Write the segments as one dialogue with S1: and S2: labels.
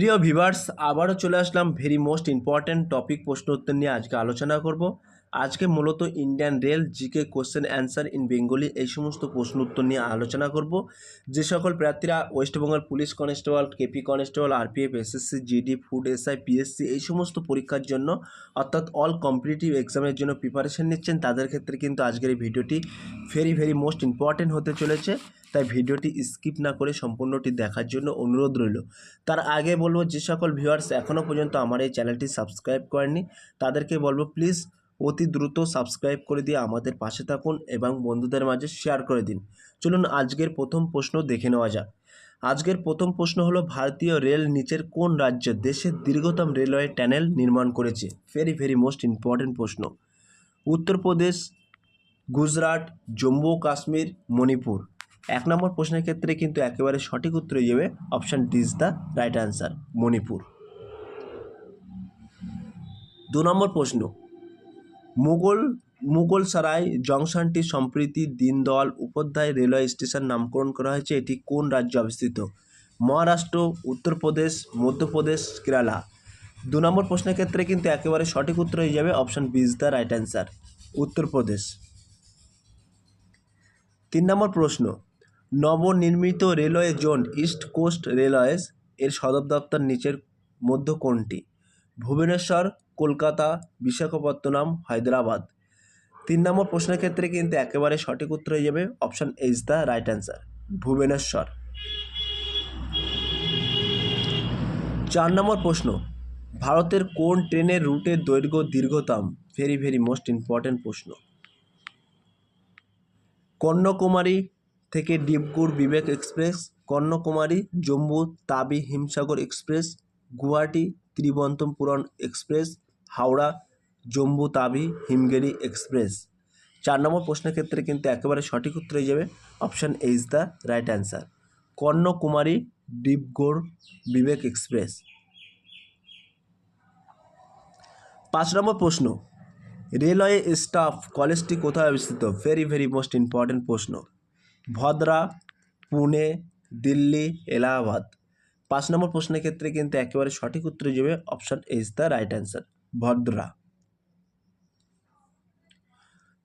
S1: প্রিয় ভিভার্স আবারও চলে আসলাম ভেরি মোস্ট ইম্পর্ট্যান্ট টপিক প্রশ্ন উত্তর নিয়ে আজকে আলোচনা করব। আজকে মূলত Indian rail GK question answer in Bengali এই সমস্ত প্রশ্ন উত্তর নিয়ে আলোচনা করব। যে সকল প্রার্থীরা West Bengal police constable, KP constable, RPF, SSC, GD, food, SI, PSC এই সমস্ত পরীক্ষার জন্য অর্থাৎ অল কম্পিটিটিভ এক্সামের জন্য প্রিপারেশন নিচ্ছেন। তাদের ক্ষেত্রে কিন্তু আজকের এই ভিডিওটি ভেরি ভেরি মোস্ট ইম্পর্ট্যান্ট হতে চলেছে। তাই ভিডিওটি স্কিপ না করে সম্পূর্ণটি দেখার জন্য অনুরোধ রইল। তার আগে বলব, যে সকল ভিউয়ার্স এখনও পর্যন্ত আমার এই চ্যানেলটি সাবস্ক্রাইব করেননি, তাদেরকে বলব প্লিজ অতি দ্রুত সাবস্ক্রাইব করে দিয়ে আমাদের পাশে থাকুন এবং বন্ধুদের মাঝে শেয়ার করে দিন। চলুন আজকের প্রথম প্রশ্ন দেখে নেওয়া যাক। আজকের প্রথম প্রশ্ন হলো, ভারতীয় রেল নিচের কোন রাজ্য দেশের দীর্ঘতম রেলওয়ে ট্যানেল নির্মাণ করেছে? ভেরি ভেরি মোস্ট ইম্পর্ট্যান্ট প্রশ্ন। উত্তরপ্রদেশ, গুজরাট, জম্মু কাশ্মীর, মণিপুর। এক নম্বর প্রশ্নের ক্ষেত্রে কিন্তু একেবারে সঠিক উত্তর হয়ে যাবে option D is the right answer Manipur. দু নম্বর প্রশ্ন, মুঘল মুঘল সারাই জংশনটি সম্প্রতি দীনদয়াল উপাধ্যায় রেলওয়ে স্টেশন নামকরণ করা হয়েছে, এটি কোন রাজ্যে অবস্থিত? মহারাষ্ট্র, উত্তরপ্রদেশ, মধ্যপ্রদেশ, কেরালা। দু নম্বর প্রশ্নের ক্ষেত্রে কিন্তু একেবারে সঠিক উত্তর হয়ে যাবে option B is the right answer Uttar Pradesh. তিন নম্বর প্রশ্ন নবনির্মিত railway zone east coast railways এর সদর দপ্তর নিচের মধ্য কোনটি ভুবনেশ্বর, কলকাতা, বিশাখাপত্তনম, হায়দ্রাবাদ। তিন নম্বর প্রশ্নের ক্ষেত্রে কিন্তু একেবারে সঠিক উত্তর হয়ে যাবে option H the right answer Bhubaneswar. চার নম্বর প্রশ্ন, ভারতের কোন ট্রেনের রুটের দৈর্ঘ্য দীর্ঘতম? ভেরি ভেরি মোস্ট ইম্পর্ট্যান্ট প্রশ্ন। কন্যাকুমারী থেকে Dibrugarh Vivek express Kanyakumari Jammu Tawi Himsagar express, Guwahati Thiruvananthapuram express, Howrah Jammu Tawi Himgiri express. চার নম্বর প্রশ্নের ক্ষেত্রে কিন্তু একেবারে সঠিক উত্তর হয়ে যাবে option H the right answer Kanyakumari Dibrugarh Vivek express. পাঁচ নম্বর প্রশ্ন, রেলওয়ে স্টাফ কলেজটি কোথায় অবস্থিত? ভেরি ভেরি মোস্ট ইম্পর্ট্যান্ট প্রশ্ন। ভদ্রা, পুনে, দিল্লি, এলাহাবাদ। পাঁচ নম্বর প্রশ্নের ক্ষেত্রে কিন্তু একেবারে সঠিক উত্তর যাবে option is the right answer Bhadra.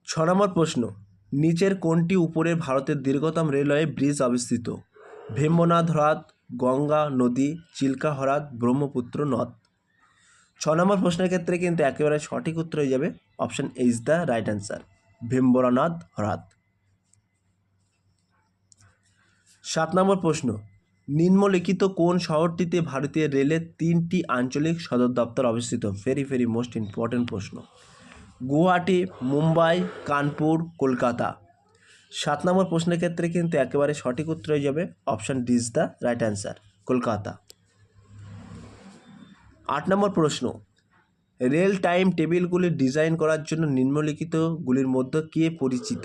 S1: ছ নম্বর প্রশ্ন, নিচের কোনটি উপরে ভারতের দীর্ঘতম রেলওয়ে ব্রিজ অবস্থিত? ভীমনাথ হ্রদ, গঙ্গা নদী, চিল্কা হ্রদ, ব্রহ্মপুত্র নদ। ছ নম্বর প্রশ্নের ক্ষেত্রে কিন্তু একেবারে সঠিক উত্তর হয়ে যাবে option is the right answer ভীমবরনাথ হ্রদ। সাত নম্বর প্রশ্ন, নিম্নলিখিত কোন শহরটিতে ভারতীয় রেলের তিনটি আঞ্চলিক সদর দপ্তর অবস্থিত? ভেরি ভেরি মোস্ট ইম্পর্ট্যান্ট প্রশ্ন। গুয়াহাটি, মুম্বাই, কানপুর, কলকাতা। সাত নম্বর প্রশ্নের ক্ষেত্রে কিন্তু একেবারে সঠিক উত্তর হয়ে যাবে। Option D is the right answer Kolkata. আট নম্বর প্রশ্ন, রেল টাইম টেবিলগুলি ডিজাইন করার জন্য নিম্নলিখিতগুলির মধ্যে কে পরিচিত?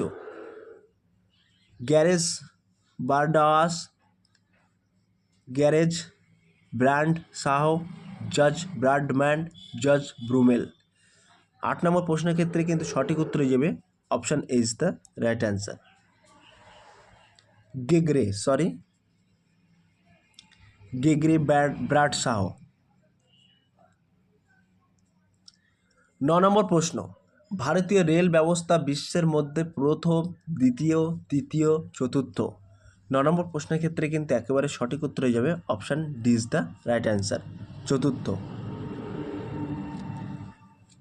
S1: গ্যারেজ বারডাওয়াস গ্যারেজ, ব্র্যান্ড শাহ জজ ব্রাডম্যান জজ ব্রুমেল। আট নম্বর প্রশ্নের ক্ষেত্রে কিন্তু সঠিক উত্তর হয়ে যাবে। Option is the right answer গেগরে sorry গেগরে ব্রাড শাহ ন নম্বর প্রশ্ন, ভারতীয় রেল ব্যবস্থা বিশ্বের মধ্যে প্রথম, দ্বিতীয়, তৃতীয়, চতুর্থ। ন নম্বর প্রশ্নের ক্ষেত্রে কিন্তু একেবারে সঠিক উত্তর হয়ে যাবে option D is the right answer. চতুর্থ।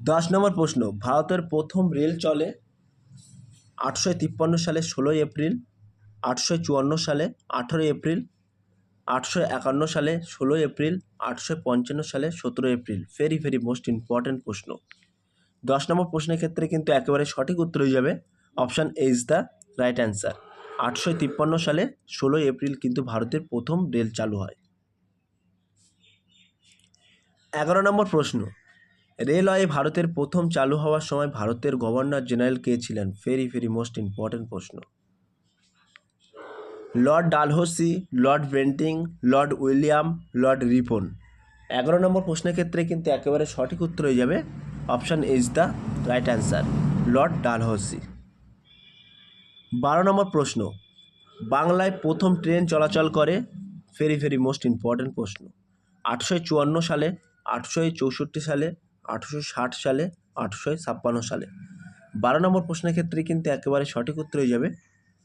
S1: দশ নম্বর প্রশ্ন, ভারতের প্রথম রেল চলে আটশো তিপ্পান্ন সালে ষোলোই এপ্রিল আটশো চুয়ান্ন সালে আঠেরোই এপ্রিল আটশো একান্ন সালে ষোলোই এপ্রিল আটশো পঞ্চান্ন সালে সতেরো April. Very very most important প্রশ্ন। দশ নম্বর প্রশ্নের ক্ষেত্রে কিন্তু একেবারে সঠিক উত্তর হয়ে যাবে option A is the right answer. আটশো তিপ্পান্ন সালে ষোলোই এপ্রিল কিন্তু ভারতের প্রথম রেল চালু হয়। এগারো নম্বর প্রশ্ন। রেলওয়ে ভারতের প্রথম চালু হওয়ার সময় ভারতের গভর্নর জেনারেল কে ছিলেন? ভেরি ভেরি মোস্ট ইম্পর্ট্যান্ট প্রশ্ন। Lord Dalhousie, Lord Bentinck Lord William, Lord Ripon. এগারো নম্বর প্রশ্নের ক্ষেত্রে কিন্তু একেবারে সঠিক উত্তর হয়ে যাবে। Option is the right answer Lord Dalhousie. বারো নম্বর প্রশ্ন, বাংলায় প্রথম ট্রেন চলাচল করে ভেরি ভেরি মোস্ট ইম্পর্ট্যান্ট প্রশ্ন। আটশো চুয়ান্ন সালে, আটশো চৌষট্টি সালে, আটশো ষাট সালে, আটশো ছাপ্পান্ন সালে। বারো নম্বর প্রশ্নের ক্ষেত্রে কিন্তু একেবারে সঠিক উত্তর হয়ে যাবে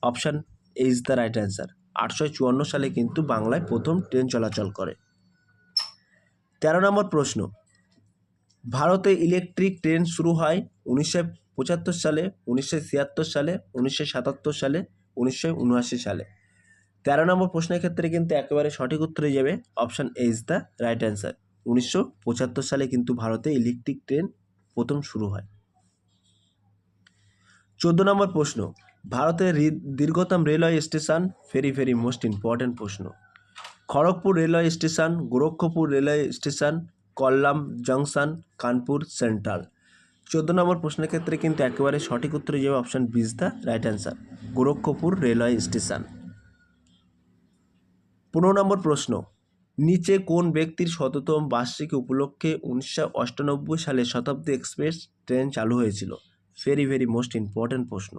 S1: option is the right answer আটশো চুয়ান্ন সালে কিন্তু বাংলায় প্রথম ট্রেন চলাচল করে। তেরো নম্বর প্রশ্ন, ভারতে ইলেকট্রিক ট্রেন শুরু হয় উনিশশো পঁচাত্তর সালে, উনিশশো ছিয়াত্তর সালে, উনিশশো সাতাত্তর সালে, উনিশশো উনআশি সালে। তেরো নম্বর প্রশ্নের ক্ষেত্রে কিন্তু একেবারে সঠিক উত্তর যাবে option A is the right answer উনিশশো পঁচাত্তর সালে কিন্তু ভারতে ইলেকট্রিক ট্রেন প্রথম শুরু হয়। চোদ্দ নম্বর প্রশ্ন, ভারতের দীর্ঘতম railway station very very most important প্রশ্ন। Kharagpur railway station, Gorakhpur railway station, Kollam junction, Kanpur central. চোদ্দ নম্বর প্রশ্নের ক্ষেত্রে কিন্তু একেবারে সঠিক উত্তর যাবে option B is the right answer Gorakhpur railway station. পনেরো নম্বর প্রশ্ন, নিচে কোন ব্যক্তির শততম বার্ষিকী উপলক্ষে উনিশশো অষ্টানব্বই সালে শতাব্দী এক্সপ্রেস ট্রেন চালু হয়েছিল? ভেরি ভেরি মোস্ট ইম্পর্ট্যান্ট প্রশ্ন।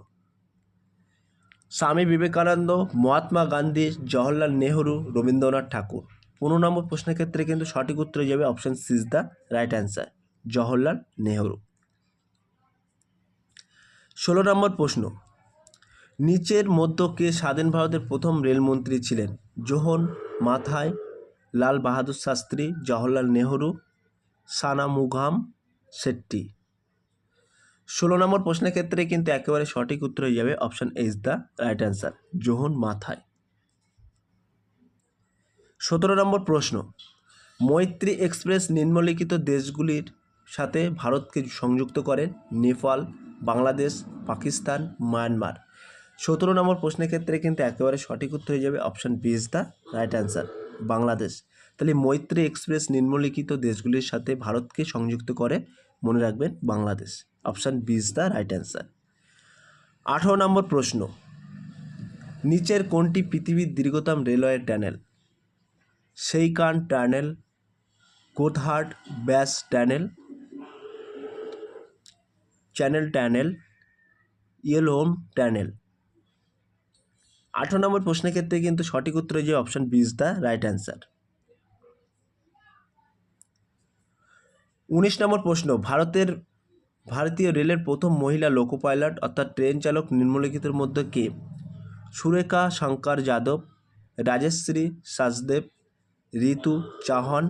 S1: স্বামী বিবেকানন্দ, মহাত্মা গান্ধী, জওহরলাল নেহরু, রবীন্দ্রনাথ ঠাকুর। পনেরো নম্বর প্রশ্নের ক্ষেত্রে কিন্তু সঠিক উত্তর যাবে option C is the right answer Jawaharlal Nehru. ষোলো নম্বর প্রশ্ন। নিচের মধ্য কে স্বাধীন ভারতের প্রথম রেলমন্ত্রী ছিলেন জোহন মাথায় লাল বাহাদুর শাস্ত্রী, জওহরলাল নেহরু সানামুঘাম শেট্টি। ষোলো নম্বর প্রশ্নের ক্ষেত্রে কিন্তু একেবারে সঠিক উত্তর হয়ে যাবে option is the right answer, John Mathai. সতেরো নম্বর প্রশ্ন, মৈত্রী এক্সপ্রেস নিম্নলিখিত দেশগুলির সাথে ভারতকে সংযুক্ত করে নেপাল, বাংলাদেশ, পাকিস্তান, মায়ানমার। সতেরো নম্বর প্রশ্নের ক্ষেত্রে কিন্তু একেবারে সঠিক উত্তর হয়ে যাবে option B is the right answer Bangladesh. তাহলে মৈত্রী এক্সপ্রেস নিম্নলিখিত দেশগুলির সাথে ভারতকে সংযুক্ত করে মনে রাখবেন Bangladesh option B is the right answer আঠারো নম্বর প্রশ্ন, নিচের কোনটি পৃথিবীর দীর্ঘতম railway tunnel Seikan tunnel Gotthard base tunnel channel tunnel ইয়েলোম tunnel আঠারো নম্বর প্রশ্নের ক্ষেত্রে কিন্তু সঠিক উত্তর যে option B is the right answer উনিশ নম্বর প্রশ্ন, ভারতের, ভারতীয় রেলের প্রথম মহিলা লোকো পাইলট অর্থাৎ ট্রেন চালক নিম্নলিখিতের মধ্যে কে? সুরেখা শঙ্কর যাদব, রাজশ্রী সাজদেব ঋতু চাহন,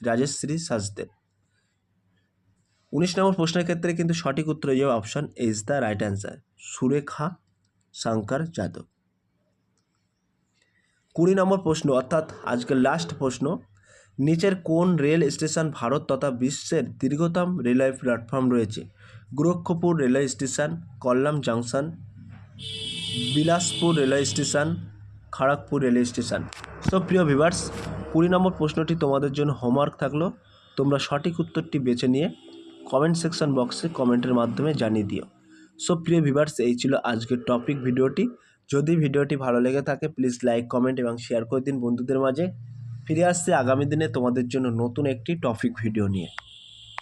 S1: রাজশ্রী সাজদেব উনিশ নম্বর প্রশ্নের ক্ষেত্রে কিন্তু সঠিক উত্তর হয়ে যাবে option is the right answer Surekha Shankar Yadav. কুড়ি নম্বর প্রশ্ন, অর্থাৎ আজকের লাস্ট প্রশ্ন, নিচের কোন রেল স্টেশন ভারত তথা বিশ্বের দীর্ঘতম রেলওয়ে প্ল্যাটফর্ম রয়েছে? Gorakhpur railway station, Kollam junction Bilaspur railway station Kharagpur railway station. So প্রিয় ভিভার্স কুড়ি নম্বর প্রশ্নটি তোমাদের জন্য হোমওয়ার্ক থাকল। তোমরা সঠিক উত্তরটি বেছে নিয়ে কমেন্ট সেকশন বক্সে কমেন্টের মাধ্যমে জানিয়ে দিও। সো প্রিয় ভিভার্স এই ছিল আজকের টপিক ভিডিওটি। যদি ভিডিওটি ভালো লেগে থাকে প্লিজ লাইক কমেন্ট এবং শেয়ার করে দিন বন্ধুদের মাঝে। ফিরে আসছে আগামী দিনে তোমাদের জন্য নতুন একটি টপিক ভিডিও নিয়ে।